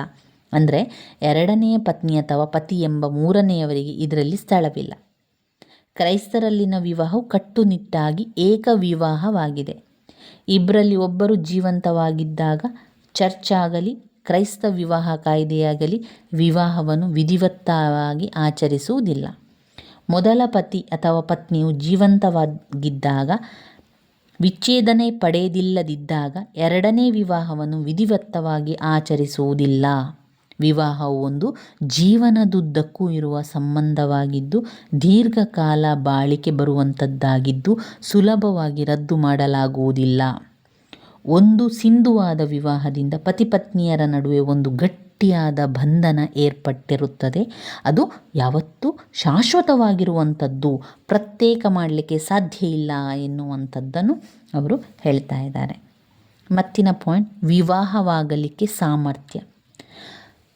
ಅಂದರೆ ಎರಡನೆಯ ಪತ್ನಿ ಅಥವಾ ಪತಿ ಎಂಬ ಮೂರನೆಯವರಿಗೆ ಇದರಲ್ಲಿ ಸ್ಥಳವಿಲ್ಲ. ಕ್ರೈಸ್ತರಲ್ಲಿನ ವಿವಾಹವು ಕಟ್ಟುನಿಟ್ಟಾಗಿ ಏಕ ವಿವಾಹವಾಗಿದೆ. ಇಬ್ಬರಲ್ಲಿ ಒಬ್ಬರು ಜೀವಂತವಾಗಿದ್ದಾಗ ಚರ್ಚ್ ಆಗಲಿ ಕ್ರೈಸ್ತ ವಿವಾಹ ಕಾಯ್ದೆಯಾಗಲಿ ವಿವಾಹವನ್ನು ವಿಧಿವತ್ತವಾಗಿ ಆಚರಿಸುವುದಿಲ್ಲ. ಮೊದಲ ಪತಿ ಅಥವಾ ಪತ್ನಿಯು ಜೀವಂತವಾಗಿದ್ದಾಗ ವಿಚ್ಛೇದನೆ ಪಡೆಯದಿಲ್ಲದಿದ್ದಾಗ ಎರಡನೇ ವಿವಾಹವನ್ನು ವಿಧಿವತ್ತವಾಗಿ ಆಚರಿಸುವುದಿಲ್ಲ. ವಿವಾಹವು ಒಂದು ಜೀವನದುದ್ದಕ್ಕೂ ಇರುವ ಸಂಬಂಧವಾಗಿದ್ದು, ದೀರ್ಘಕಾಲ ಬಾಳಿಕೆ ಬರುವಂಥದ್ದಾಗಿದ್ದು ಸುಲಭವಾಗಿ ರದ್ದು ಮಾಡಲಾಗುವುದಿಲ್ಲ. ಒಂದು ಸಿಂಧುವಾದ ವಿವಾಹದಿಂದ ಪತಿಪತ್ನಿಯರ ನಡುವೆ ಒಂದು ಗಟ್ಟಿಯಾದ ಬಂಧನ ಏರ್ಪಟ್ಟಿರುತ್ತದೆ. ಅದು ಯಾವತ್ತೂ ಶಾಶ್ವತವಾಗಿರುವಂಥದ್ದು, ಪ್ರತ್ಯೇಕ ಮಾಡಲಿಕ್ಕೆ ಸಾಧ್ಯ ಇಲ್ಲ ಎನ್ನುವಂಥದ್ದನ್ನು ಅವರು ಹೇಳ್ತಾ ಇದ್ದಾರೆ. ಮತ್ತಿನ ಪಾಯಿಂಟ್, ವಿವಾಹವಾಗಲಿಕ್ಕೆ ಸಾಮರ್ಥ್ಯ.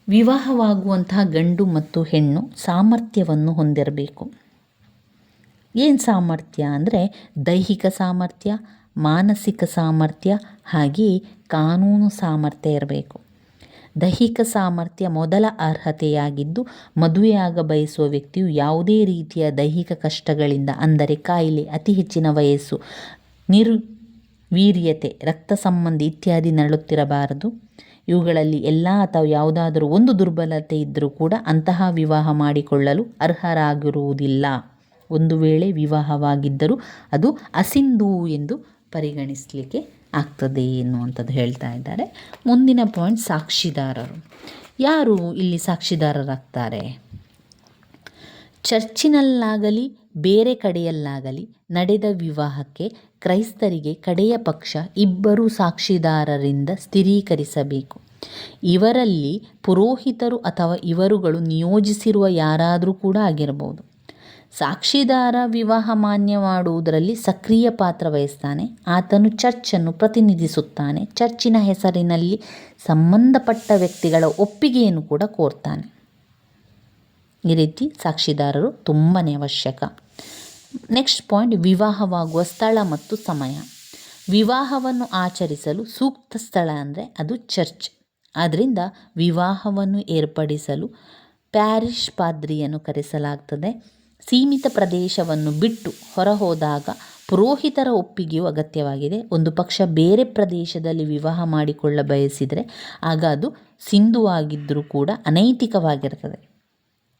ವಿವಾಹವಾಗುವಂತಹ ಗಂಡು ಮತ್ತು ಹೆಣ್ಣು ಸಾಮರ್ಥ್ಯವನ್ನು ಹೊಂದಿರಬೇಕು. ಏನು ಸಾಮರ್ಥ್ಯ ಅಂದರೆ ದೈಹಿಕ ಸಾಮರ್ಥ್ಯ, ಮಾನಸಿಕ ಸಾಮರ್ಥ್ಯ, ಹಾಗೆಯೇ ಕಾನೂನು ಸಾಮರ್ಥ್ಯ ಇರಬೇಕು. ದೈಹಿಕ ಸಾಮರ್ಥ್ಯ ಮೊದಲ ಅರ್ಹತೆಯಾಗಿದ್ದು, ಮದುವೆಯಾಗ ಬಯಸುವ ವ್ಯಕ್ತಿಯು ಯಾವುದೇ ರೀತಿಯ ದೈಹಿಕ ಕಷ್ಟಗಳಿಂದ, ಅಂದರೆ ಕಾಯಿಲೆ, ಅತಿ ಹೆಚ್ಚಿನ ವಯಸ್ಸು, ನಿರ್ವೀರ್ಯತೆ, ರಕ್ತ ಸಂಬಂಧಿ ಇತ್ಯಾದಿ ನರಳುತ್ತಿರಬಾರದು. ಇವುಗಳಲ್ಲಿ ಎಲ್ಲ ಅಥವಾ ಯಾವುದಾದರೂ ಒಂದು ದುರ್ಬಲತೆ ಇದ್ದರೂ ಕೂಡ ಅಂತಹ ವಿವಾಹ ಮಾಡಿಕೊಳ್ಳಲು ಅರ್ಹರಾಗಿರುವುದಿಲ್ಲ. ಒಂದು ವೇಳೆ ವಿವಾಹವಾಗಿದ್ದರೂ ಅದು ಅಸಿಂಧು ಎಂದು ಪರಿಗಣಿಸಲಿಕ್ಕೆ ಆಗ್ತದೆ ಎನ್ನುವಂಥದ್ದು ಹೇಳ್ತಾ ಇದ್ದಾರೆ. ಮುಂದಿನ ಪಾಯಿಂಟ್ ಸಾಕ್ಷಿದಾರರು. ಯಾರು ಇಲ್ಲಿ ಸಾಕ್ಷಿದಾರರಾಗ್ತಾರೆ? ಚರ್ಚಿನಲ್ಲಾಗಲಿ, ಬೇರೆ ಕಡೆಯಲ್ಲಾಗಲಿ ನಡೆದ ವಿವಾಹಕ್ಕೆ ಕ್ರೈಸ್ತರಿಗೆ ಕಡೆಯ ಪಕ್ಷ ಇಬ್ಬರು ಸಾಕ್ಷಿದಾರರಿಂದ ಸ್ಥಿರೀಕರಿಸಬೇಕು. ಇವರಲ್ಲಿ ಪುರೋಹಿತರು ಅಥವಾ ಇವರುಗಳು ನಿಯೋಜಿಸಿರುವ ಯಾರಾದರೂ ಕೂಡ ಆಗಿರಬಹುದು ಸಾಕ್ಷಿದಾರ ವಿವಾಹ ಮಾನ್ಯ ಮಾಡುವುದರಲ್ಲಿ ಸಕ್ರಿಯ ಪಾತ್ರ ವಹಿಸ್ತಾನೆ. ಆತನು ಚರ್ಚನ್ನು ಪ್ರತಿನಿಧಿಸುತ್ತಾನೆ. ಚರ್ಚಿನ ಹೆಸರಿನಲ್ಲಿ ಸಂಬಂಧಪಟ್ಟ ವ್ಯಕ್ತಿಗಳ ಒಪ್ಪಿಗೆಯನ್ನು ಕೂಡ ಕೋರ್ತಾನೆ. ಈ ರೀತಿ ಸಾಕ್ಷಿದಾರರು ತುಂಬಾ ಅವಶ್ಯಕ. ನೆಕ್ಸ್ಟ್ ಪಾಯಿಂಟ್, ವಿವಾಹವಾಗುವ ಸ್ಥಳ ಮತ್ತು ಸಮಯ. ವಿವಾಹವನ್ನು ಆಚರಿಸಲು ಸೂಕ್ತ ಸ್ಥಳ ಅಂದರೆ ಅದು ಚರ್ಚ್. ಆದ್ದರಿಂದ ವಿವಾಹವನ್ನು ಏರ್ಪಡಿಸಲು ಪ್ಯಾರಿಷ್ ಪಾದ್ರಿಯನ್ನು ಕರೆಸಲಾಗ್ತದೆ. ಸೀಮಿತ ಪ್ರದೇಶವನ್ನು ಬಿಟ್ಟು ಹೊರಹೋದಾಗ ಪುರೋಹಿತರ ಒಪ್ಪಿಗೆಯೂ ಅಗತ್ಯವಾಗಿದೆ. ಒಂದು ಪಕ್ಷ ಬೇರೆ ಪ್ರದೇಶದಲ್ಲಿ ವಿವಾಹ ಮಾಡಿಕೊಳ್ಳ ಬಯಸಿದರೆ ಆಗ ಅದು ಸಿಂಧುವಾಗಿದ್ದರೂ ಕೂಡ ಅನೈತಿಕವಾಗಿರ್ತದೆ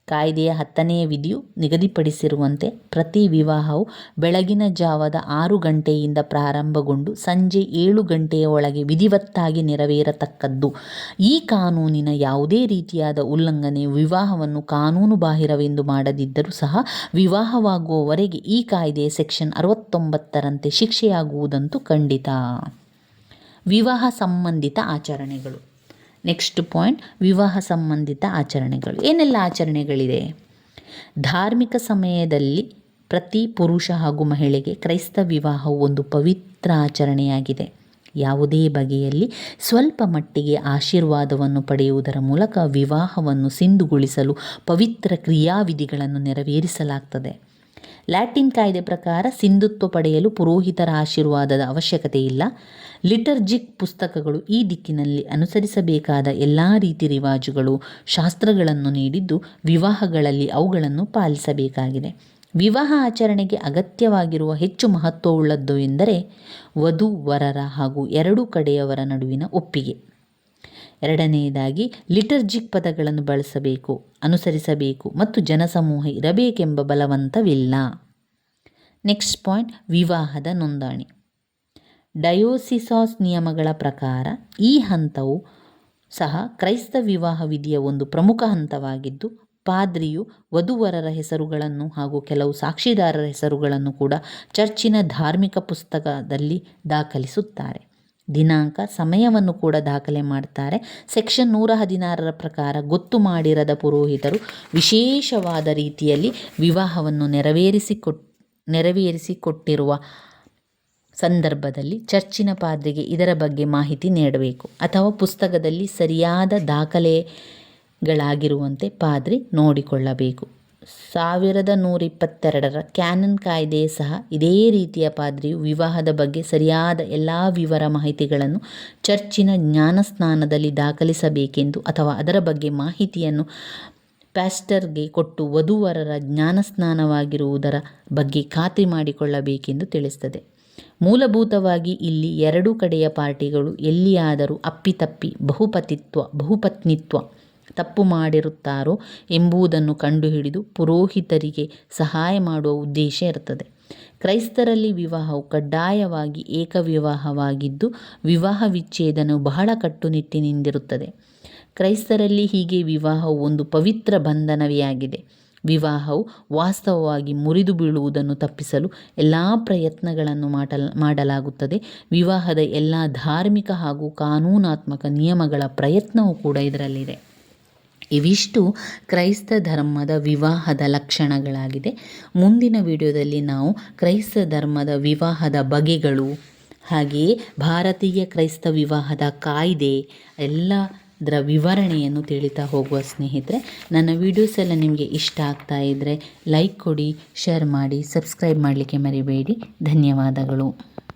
ಕಾಯ್ದೆಯ ಹತ್ತನೆಯ ವಿಧಿಯು ನಿಗದಿಪಡಿಸಿರುವಂತೆ ಪ್ರತಿ ವಿವಾಹವು ಬೆಳಗಿನ ಜಾವದ ಆರು ಗಂಟೆಯಿಂದ ಪ್ರಾರಂಭಗೊಂಡು ಸಂಜೆ ಏಳು ಗಂಟೆಯ ಒಳಗೆ ವಿಧಿವತ್ತಾಗಿ ನೆರವೇರತಕ್ಕದ್ದು. ಈ ಕಾನೂನಿನ ಯಾವುದೇ ರೀತಿಯಾದ ಉಲ್ಲಂಘನೆ ವಿವಾಹವನ್ನು ಕಾನೂನು ಬಾಹಿರವೆಂದು ಮಾಡದಿದ್ದರೂ ಸಹ ವಿವಾಹವಾಗುವವರೆಗೆ ಈ ಕಾಯ್ದೆಯ ಸೆಕ್ಷನ್ ಅರವತ್ತೊಂಬತ್ತರಂತೆ ಶಿಕ್ಷೆಯಾಗುವುದಂತೂ ಖಂಡಿತ. ವಿವಾಹ ಸಂಬಂಧಿತ ಆಚರಣೆಗಳು. ನೆಕ್ಸ್ಟ್ ಪಾಯಿಂಟ್ ವಿವಾಹ ಸಂಬಂಧಿತ ಆಚರಣೆಗಳು. ಏನೆಲ್ಲ ಆಚರಣೆಗಳಿದೆ ಧಾರ್ಮಿಕ ಸಮಯದಲ್ಲಿ ಪ್ರತಿ ಪುರುಷ ಹಾಗೂ ಮಹಿಳೆಗೆ ಕ್ರೈಸ್ತ ವಿವಾಹವು ಒಂದು ಪವಿತ್ರ ಆಚರಣೆಯಾಗಿದೆ. ಯಾವುದೇ ಬಗೆಯಲ್ಲಿ ಸ್ವಲ್ಪ ಮಟ್ಟಿಗೆ ಆಶೀರ್ವಾದವನ್ನು ಪಡೆಯುವುದರ ಮೂಲಕ ವಿವಾಹವನ್ನು ಸಿಂಧುಗೊಳಿಸಲು ಪವಿತ್ರ ಕ್ರಿಯಾವಿಧಿಗಳನ್ನು ನೆರವೇರಿಸಲಾಗ್ತದೆ. ಲ್ಯಾಟಿನ್ ಕಾಯ್ದೆ ಪ್ರಕಾರ ಸಿಂಧುತ್ವ ಪಡೆಯಲು ಪುರೋಹಿತರ ಆಶೀರ್ವಾದದ ಅವಶ್ಯಕತೆ ಇಲ್ಲ ಲಿಟರ್ಜಿಕ್ ಪುಸ್ತಕಗಳು ಈ ದಿಕ್ಕಿನಲ್ಲಿ ಅನುಸರಿಸಬೇಕಾದ ಎಲ್ಲ ರೀತಿ ರಿವಾಜುಗಳು, ಶಾಸ್ತ್ರಗಳನ್ನು ನೀಡಿದ್ದು ವಿವಾಹಗಳಲ್ಲಿ ಅವುಗಳನ್ನು ಪಾಲಿಸಬೇಕಾಗಿದೆ. ವಿವಾಹ ಆಚರಣೆಗೆ ಅಗತ್ಯವಾಗಿರುವ ಹೆಚ್ಚು ಮಹತ್ವವುಳ್ಳದ್ದು ಎಂದರೆ ವಧು ವರರ ಹಾಗೂ ಎರಡೂ ಕಡೆಯವರ ನಡುವಿನ ಒಪ್ಪಿಗೆ. ಎರಡನೆಯದಾಗಿ, ಲಿಟರ್ಜಿಕ್ ಪದಗಳನ್ನು ಬಳಸಬೇಕು, ಅನುಸರಿಸಬೇಕು ಮತ್ತು ಜನಸಮೂಹ ಇರಬೇಕೆಂಬ ಬಲವಂತವಿಲ್ಲ. ನೆಕ್ಸ್ಟ್ ಪಾಯಿಂಟ್, ವಿವಾಹದ ನೋಂದಣಿ. ಡಯೋಸಿಸಾಸ್ ನಿಯಮಗಳ ಪ್ರಕಾರ ಈ ಹಂತವು ಸಹ ಕ್ರೈಸ್ತ ವಿವಾಹ ವಿಧಿಯ ಒಂದು ಪ್ರಮುಖ ಹಂತವಾಗಿದ್ದು, ಪಾದ್ರಿಯು ವಧುವರರ ಹೆಸರುಗಳನ್ನು ಹಾಗೂ ಕೆಲವು ಸಾಕ್ಷಿದಾರರ ಹೆಸರುಗಳನ್ನು ಕೂಡ ಚರ್ಚಿನ ಧಾರ್ಮಿಕ ಪುಸ್ತಕದಲ್ಲಿ ದಾಖಲಿಸುತ್ತಾರೆ. ದಿನಾಂಕ, ಸಮಯವನ್ನು ಕೂಡ ದಾಖಲೆ ಮಾಡ್ತಾರೆ. ಸೆಕ್ಷನ್ ನೂರ ಹದಿನಾರರ ಪ್ರಕಾರ ಗೊತ್ತು ಮಾಡಿರದ ಪುರೋಹಿತರು ವಿಶೇಷವಾದ ರೀತಿಯಲ್ಲಿ ವಿವಾಹವನ್ನು ನೆರವೇರಿಸಿಕೊಟ್, ನೆರವೇರಿಸಿಕೊಟ್ಟಿರುವ ಸಂದರ್ಭದಲ್ಲಿ ಚರ್ಚಿನ ಪಾದ್ರಿಗೆ ಇದರ ಬಗ್ಗೆ ಮಾಹಿತಿ ನೀಡಬೇಕು. ಅಥವಾ ಪುಸ್ತಕದಲ್ಲಿ ಸರಿಯಾದ ದಾಖಲೆಗಳಾಗಿರುವಂತೆ ಪಾದ್ರಿ ನೋಡಿಕೊಳ್ಳಬೇಕು. ಸಾವಿರದ ನೂರಿಪ್ಪತ್ತೆರಡರ ಕ್ಯಾನನ್ ಕಾಯ್ದೆ ಸಹ ಇದೇ ರೀತಿಯ ಪಾದ್ರಿಯು ವಿವಾಹದ ಬಗ್ಗೆ ಸರಿಯಾದ ಎಲ್ಲ ವಿವರ ಮಾಹಿತಿಗಳನ್ನು ಚರ್ಚಿನ ಜ್ಞಾನಸ್ನಾನದಲ್ಲಿ ದಾಖಲಿಸಬೇಕೆಂದು ಅಥವಾ ಅದರ ಬಗ್ಗೆ ಮಾಹಿತಿಯನ್ನು ಪ್ಯಾಸ್ಟರ್ಗೆ ಕೊಟ್ಟು ವಧುವರರ ಜ್ಞಾನಸ್ನಾನವಾಗಿರುವುದರ ಬಗ್ಗೆ ಖಾತ್ರಿ ಮಾಡಿಕೊಳ್ಳಬೇಕೆಂದು ತಿಳಿಸ್ತದೆ. ಮೂಲಭೂತವಾಗಿ ಇಲ್ಲಿ ಎರಡೂ ಕಡೆಯ ಪಾರ್ಟಿಗಳು ಎಲ್ಲಿಯಾದರೂ ಅಪ್ಪಿತಪ್ಪಿ ಬಹುಪತಿತ್ವ, ಬಹುಪತ್ನಿತ್ವ ತಪ್ಪು ಮಾಡಿರುತ್ತಾರೋ ಎಂಬುದನ್ನು ಕಂಡುಹಿಡಿದು ಪುರೋಹಿತರಿಗೆ ಸಹಾಯ ಮಾಡುವ ಉದ್ದೇಶ ಇರುತ್ತದೆ. ಕ್ರೈಸ್ತರಲ್ಲಿ ವಿವಾಹವು ಕಡ್ಡಾಯವಾಗಿ ಏಕವಿವಾಹವಾಗಿದ್ದು ವಿವಾಹ ವಿಚ್ಛೇದನವು ಬಹಳ ಕಟ್ಟುನಿಟ್ಟಿನಿಂದಿರುತ್ತದೆ. ಕ್ರೈಸ್ತರಲ್ಲಿ ಹೀಗೆ ವಿವಾಹವು ಒಂದು ಪವಿತ್ರ ಬಂಧನವೇ ಆಗಿದೆ. ವಿವಾಹವು ವಾಸ್ತವವಾಗಿ ಮುರಿದು ಬೀಳುವುದನ್ನು ತಪ್ಪಿಸಲು ಎಲ್ಲ ಪ್ರಯತ್ನಗಳನ್ನು ಮಾಡಲ್, ಮಾಡಲಾಗುತ್ತದೆ. ವಿವಾಹದ ಎಲ್ಲ ಧಾರ್ಮಿಕ ಹಾಗೂ ಕಾನೂನಾತ್ಮಕ ನಿಯಮಗಳ ಪ್ರಯತ್ನವೂ ಕೂಡ ಇದರಲ್ಲಿದೆ. ಇವಿಷ್ಟು ಕ್ರೈಸ್ತ ಧರ್ಮದ ವಿವಾಹದ ಲಕ್ಷಣಗಳಾಗಿದೆ. ಮುಂದಿನ ವಿಡಿಯೋದಲ್ಲಿ ನಾವು ಕ್ರೈಸ್ತ ಧರ್ಮದ ವಿವಾಹದ ಬಗೆಗಳು, ಹಾಗೆಯೇ ಭಾರತೀಯ ಕ್ರೈಸ್ತ ವಿವಾಹದ ಕಾಯ್ದೆ ಎಲ್ಲದರ ವಿವರಣೆಯನ್ನು ತಿಳಿತಾ ಹೋಗುವ ಸ್ನೇಹಿತರೆ, ನನ್ನ ವೀಡಿಯೋಸ್ ಎಲ್ಲ ನಿಮಗೆ ಇಷ್ಟ ಆಗ್ತಾ ಇದ್ದರೆ ಲೈಕ್ ಕೊಡಿ ಶೇರ್ ಮಾಡಿ ಸಬ್ಸ್ಕ್ರೈಬ್ ಮಾಡಲಿಕ್ಕೆ ಮರಿಬೇಡಿ. ಧನ್ಯವಾದಗಳು.